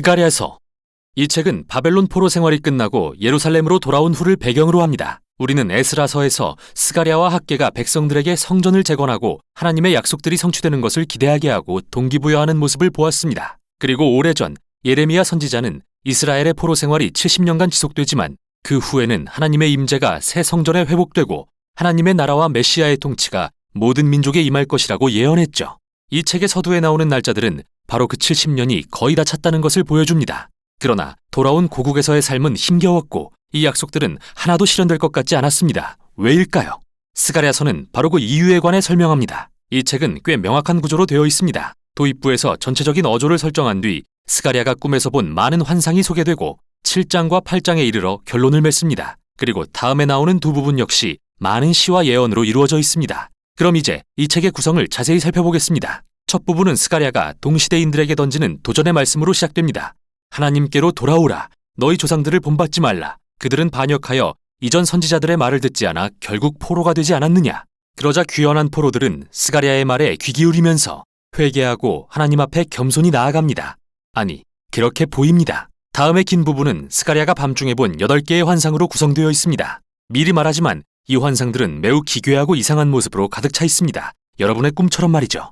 스가랴서 이 책은 바벨론 포로 생활이 끝나고 예루살렘으로 돌아온 후를 배경으로 합니다. 우리는 에스라서에서 스가랴와 학계가 백성들에게 성전을 재건하고 하나님의 약속들이 성취되는 것을 기대하게 하고 동기부여하는 모습을 보았습니다. 그리고 오래전 예레미야 선지자는 이스라엘의 포로 생활이 70년간 지속되지만 그 후에는 하나님의 임재가 새 성전에 회복되고 하나님의 나라와 메시아의 통치가 모든 민족에 임할 것이라고 예언했죠. 이 책의 서두에 나오는 날짜들은 바로 그 70년이 거의 다 찼다는 것을 보여줍니다. 그러나 돌아온 고국에서의 삶은 힘겨웠고 이 약속들은 하나도 실현될 것 같지 않았습니다. 왜일까요? 스가랴서는 바로 그 이유에 관해 설명합니다. 이 책은 꽤 명확한 구조로 되어 있습니다. 도입부에서 전체적인 어조를 설정한 뒤 스가랴가 꿈에서 본 많은 환상이 소개되고 7장과 8장에 이르러 결론을 맺습니다. 그리고 다음에 나오는 두 부분 역시 많은 시와 예언으로 이루어져 있습니다. 그럼 이제 이 책의 구성을 자세히 살펴보겠습니다. 첫 부분은 스가랴가 동시대인들에게 던지는 도전의 말씀으로 시작됩니다. 하나님께로 돌아오라. 너희 조상들을 본받지 말라. 그들은 반역하여 이전 선지자들의 말을 듣지 않아 결국 포로가 되지 않았느냐. 그러자 귀연한 포로들은 스가랴의 말에 귀 기울이면서 회개하고 하나님 앞에 겸손히 나아갑니다. 아니, 그렇게 보입니다. 다음의 긴 부분은 스가랴가 밤중에 본 8개의 환상으로 구성되어 있습니다. 미리 말하지만 이 환상들은 매우 기괴하고 이상한 모습으로 가득 차 있습니다. 여러분의 꿈처럼 말이죠.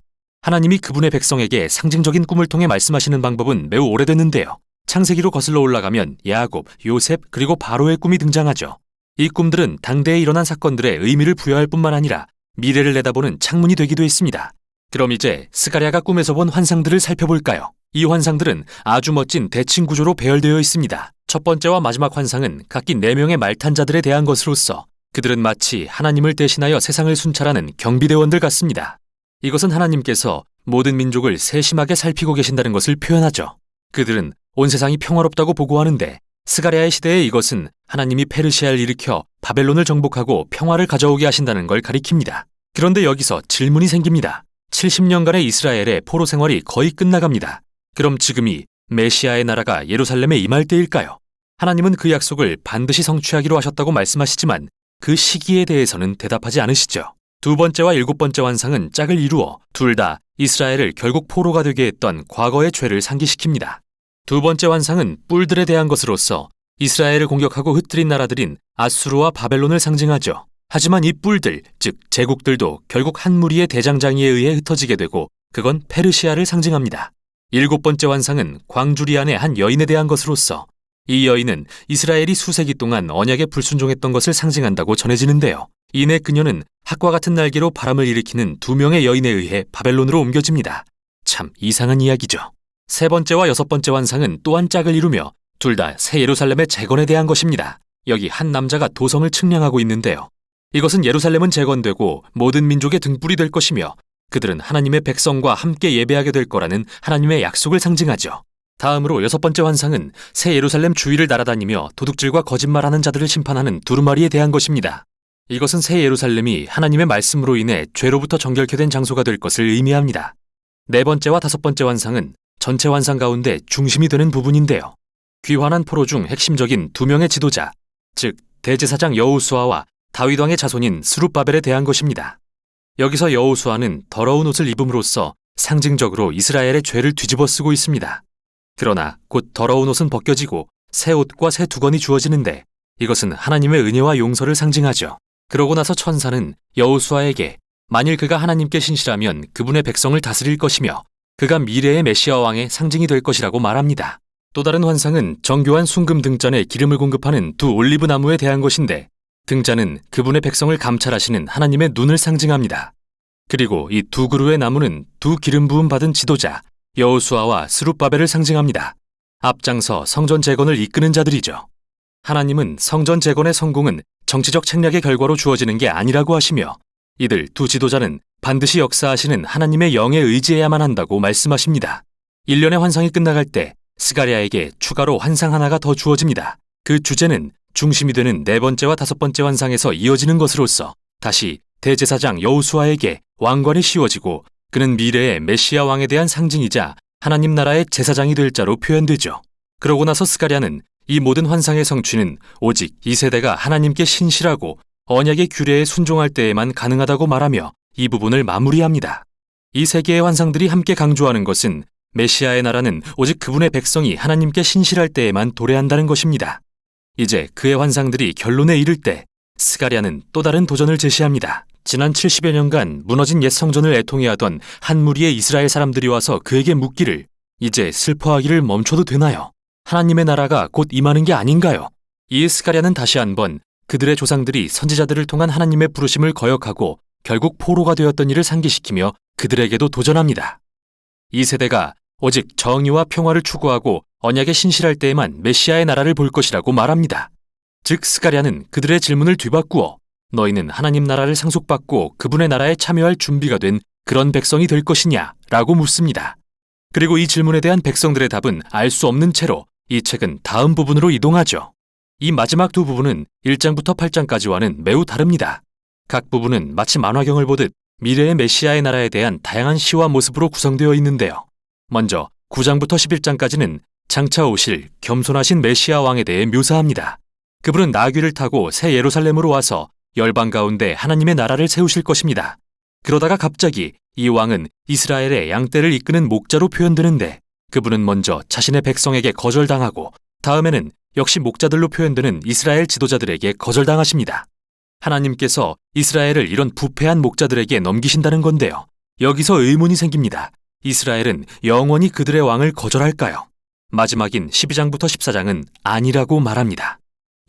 하나님이 그분의 백성에게 상징적인 꿈을 통해 말씀하시는 방법은 매우 오래됐는데요. 창세기로 거슬러 올라가면 야곱, 요셉, 그리고 바로의 꿈이 등장하죠. 이 꿈들은 당대에 일어난 사건들의 의미를 부여할 뿐만 아니라 미래를 내다보는 창문이 되기도 했습니다. 그럼 이제 스가랴가 꿈에서 본 환상들을 살펴볼까요? 이 환상들은 아주 멋진 대칭 구조로 배열되어 있습니다. 첫 번째와 마지막 환상은 각기 4명의 말탄자들에 대한 것으로서 그들은 마치 하나님을 대신하여 세상을 순찰하는 경비대원들 같습니다. 이것은 하나님께서 모든 민족을 세심하게 살피고 계신다는 것을 표현하죠. 그들은 온 세상이 평화롭다고 보고하는데 스가랴의 시대에 이것은 하나님이 페르시아를 일으켜 바벨론을 정복하고 평화를 가져오게 하신다는 걸 가리킵니다. 그런데 여기서 질문이 생깁니다. 70년간의 이스라엘의 포로 생활이 거의 끝나갑니다. 그럼 지금이 메시아의 나라가 예루살렘에 임할 때일까요? 하나님은 그 약속을 반드시 성취하기로 하셨다고 말씀하시지만 그 시기에 대해서는 대답하지 않으시죠. 두 번째와 일곱 번째 환상은 짝을 이루어 둘 다 이스라엘을 결국 포로가 되게 했던 과거의 죄를 상기시킵니다. 두 번째 환상은 뿔들에 대한 것으로서 이스라엘을 공격하고 흩뜨린 나라들인 아수르와 바벨론을 상징하죠. 하지만 이 뿔들, 즉 제국들도 결국 한 무리의 대장장이에 의해 흩어지게 되고 그건 페르시아를 상징합니다. 일곱 번째 환상은 광주리 안의 한 여인에 대한 것으로서 이 여인은 이스라엘이 수세기 동안 언약에 불순종했던 것을 상징한다고 전해지는데요. 이내 그녀는 학과 같은 날개로 바람을 일으키는 두 명의 여인에 의해 바벨론으로 옮겨집니다. 참 이상한 이야기죠. 세 번째와 여섯 번째 환상은 또한 짝을 이루며 둘 다 새 예루살렘의 재건에 대한 것입니다. 여기 한 남자가 도성을 측량하고 있는데요. 이것은 예루살렘은 재건되고 모든 민족의 등불이 될 것이며 그들은 하나님의 백성과 함께 예배하게 될 거라는 하나님의 약속을 상징하죠. 다음으로 여섯 번째 환상은 새 예루살렘 주위를 날아다니며 도둑질과 거짓말하는 자들을 심판하는 두루마리에 대한 것입니다. 이것은 새 예루살렘이 하나님의 말씀으로 인해 죄로부터 정결케 된 장소가 될 것을 의미합니다. 네 번째와 다섯 번째 환상은 전체 환상 가운데 중심이 되는 부분인데요. 귀환한 포로 중 핵심적인 두 명의 지도자, 즉 대제사장 여우수아와 다윗 왕의 자손인 스룹바벨에 대한 것입니다. 여기서 여우수아는 더러운 옷을 입음으로써 상징적으로 이스라엘의 죄를 뒤집어 쓰고 있습니다. 그러나 곧 더러운 옷은 벗겨지고 새 옷과 새 두건이 주어지는데 이것은 하나님의 은혜와 용서를 상징하죠. 그러고 나서 천사는 여우수아에게 만일 그가 하나님께 신실하면 그분의 백성을 다스릴 것이며 그가 미래의 메시아 왕의 상징이 될 것이라고 말합니다. 또 다른 환상은 정교한 순금 등잔에 기름을 공급하는 두 올리브 나무에 대한 것인데 등잔은 그분의 백성을 감찰하시는 하나님의 눈을 상징합니다. 그리고 이 두 그루의 나무는 두 기름 부음 받은 지도자 여호수아와 스룹바벨을 상징합니다. 앞장서 성전 재건을 이끄는 자들이죠. 하나님은 성전 재건의 성공은 정치적 책략의 결과로 주어지는 게 아니라고 하시며 이들 두 지도자는 반드시 역사하시는 하나님의 영에 의지해야만 한다고 말씀하십니다. 1년의 환상이 끝나갈 때 스가리아에게 추가로 환상 하나가 더 주어집니다. 그 주제는 중심이 되는 네 번째와 다섯 번째 환상에서 이어지는 것으로서 다시 대제사장 여우수아에게 왕관이 씌워지고 그는 미래의 메시아 왕에 대한 상징이자 하나님 나라의 제사장이 될 자로 표현되죠. 그러고 나서 스가랴는 이 모든 환상의 성취는 오직 이 세대가 하나님께 신실하고 언약의 규례에 순종할 때에만 가능하다고 말하며 이 부분을 마무리합니다. 이 세 개의 환상들이 함께 강조하는 것은 메시아의 나라는 오직 그분의 백성이 하나님께 신실할 때에만 도래한다는 것입니다. 이제 그의 환상들이 결론에 이를 때 스가랴는 또 다른 도전을 제시합니다. 지난 70여 년간 무너진 옛 성전을 애통해하던 한 무리의 이스라엘 사람들이 와서 그에게 묻기를 이제 슬퍼하기를 멈춰도 되나요? 하나님의 나라가 곧 임하는 게 아닌가요? 이에 스가랴는 다시 한번 그들의 조상들이 선지자들을 통한 하나님의 부르심을 거역하고 결국 포로가 되었던 일을 상기시키며 그들에게도 도전합니다. 이 세대가 오직 정의와 평화를 추구하고 언약에 신실할 때에만 메시아의 나라를 볼 것이라고 말합니다. 즉 스가랴는 그들의 질문을 뒤바꾸어 너희는 하나님 나라를 상속받고 그분의 나라에 참여할 준비가 된 그런 백성이 될 것이냐? 라고 묻습니다. 그리고 이 질문에 대한 백성들의 답은 알 수 없는 채로 이 책은 다음 부분으로 이동하죠. 이 마지막 두 부분은 1장부터 8장까지와는 매우 다릅니다. 각 부분은 마치 만화경을 보듯 미래의 메시아의 나라에 대한 다양한 시와 모습으로 구성되어 있는데요. 먼저 9장부터 11장까지는 장차 오실 겸손하신 메시아 왕에 대해 묘사합니다. 그분은 나귀를 타고 새 예루살렘으로 와서 열방 가운데 하나님의 나라를 세우실 것입니다. 그러다가 갑자기 이 왕은 이스라엘의 양떼를 이끄는 목자로 표현되는데 그분은 먼저 자신의 백성에게 거절당하고 다음에는 역시 목자들로 표현되는 이스라엘 지도자들에게 거절당하십니다. 하나님께서 이스라엘을 이런 부패한 목자들에게 넘기신다는 건데요. 여기서 의문이 생깁니다. 이스라엘은 영원히 그들의 왕을 거절할까요? 마지막인 12장부터 14장은 아니라고 말합니다.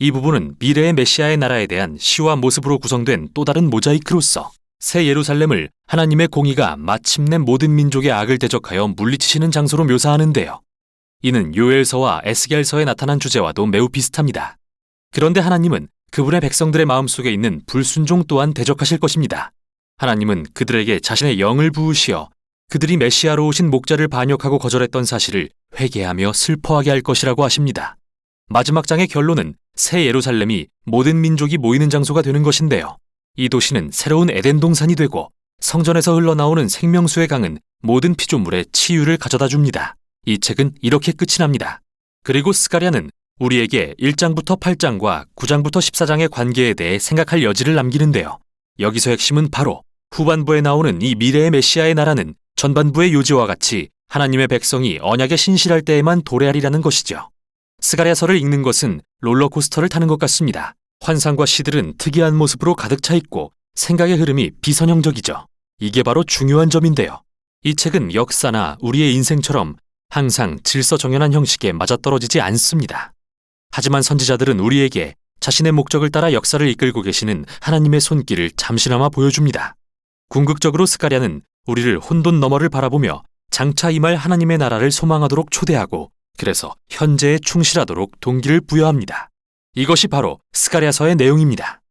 이 부분은 미래의 메시아의 나라에 대한 시와 모습으로 구성된 또 다른 모자이크로서 새 예루살렘을 하나님의 공의가 마침내 모든 민족의 악을 대적하여 물리치시는 장소로 묘사하는데요. 이는 요엘서와 에스겔서에 나타난 주제와도 매우 비슷합니다. 그런데 하나님은 그분의 백성들의 마음속에 있는 불순종 또한 대적하실 것입니다. 하나님은 그들에게 자신의 영을 부으시어 그들이 메시아로 오신 목자를 반역하고 거절했던 사실을 회개하며 슬퍼하게 할 것이라고 하십니다. 마지막 장의 결론은 새 예루살렘이 모든 민족이 모이는 장소가 되는 것인데요. 이 도시는 새로운 에덴 동산이 되고 성전에서 흘러나오는 생명수의 강은 모든 피조물에 치유를 가져다 줍니다. 이 책은 이렇게 끝이 납니다. 그리고 스가랴는 우리에게 1장부터 8장과 9장부터 14장의 관계에 대해 생각할 여지를 남기는데요. 여기서 핵심은 바로 후반부에 나오는 이 미래의 메시아의 나라는 전반부의 요지와 같이 하나님의 백성이 언약에 신실할 때에만 도래하리라는 것이죠. 스가랴서를 읽는 것은 롤러코스터를 타는 것 같습니다. 환상과 시들은 특이한 모습으로 가득 차 있고 생각의 흐름이 비선형적이죠. 이게 바로 중요한 점인데요. 이 책은 역사나 우리의 인생처럼 항상 질서 정연한 형식에 맞아떨어지지 않습니다. 하지만 선지자들은 우리에게 자신의 목적을 따라 역사를 이끌고 계시는 하나님의 손길을 잠시나마 보여줍니다. 궁극적으로 스가랴는 우리를 혼돈 너머를 바라보며 장차 임할 하나님의 나라를 소망하도록 초대하고 그래서 현재에 충실하도록 동기를 부여합니다. 이것이 바로 스가랴서의 내용입니다.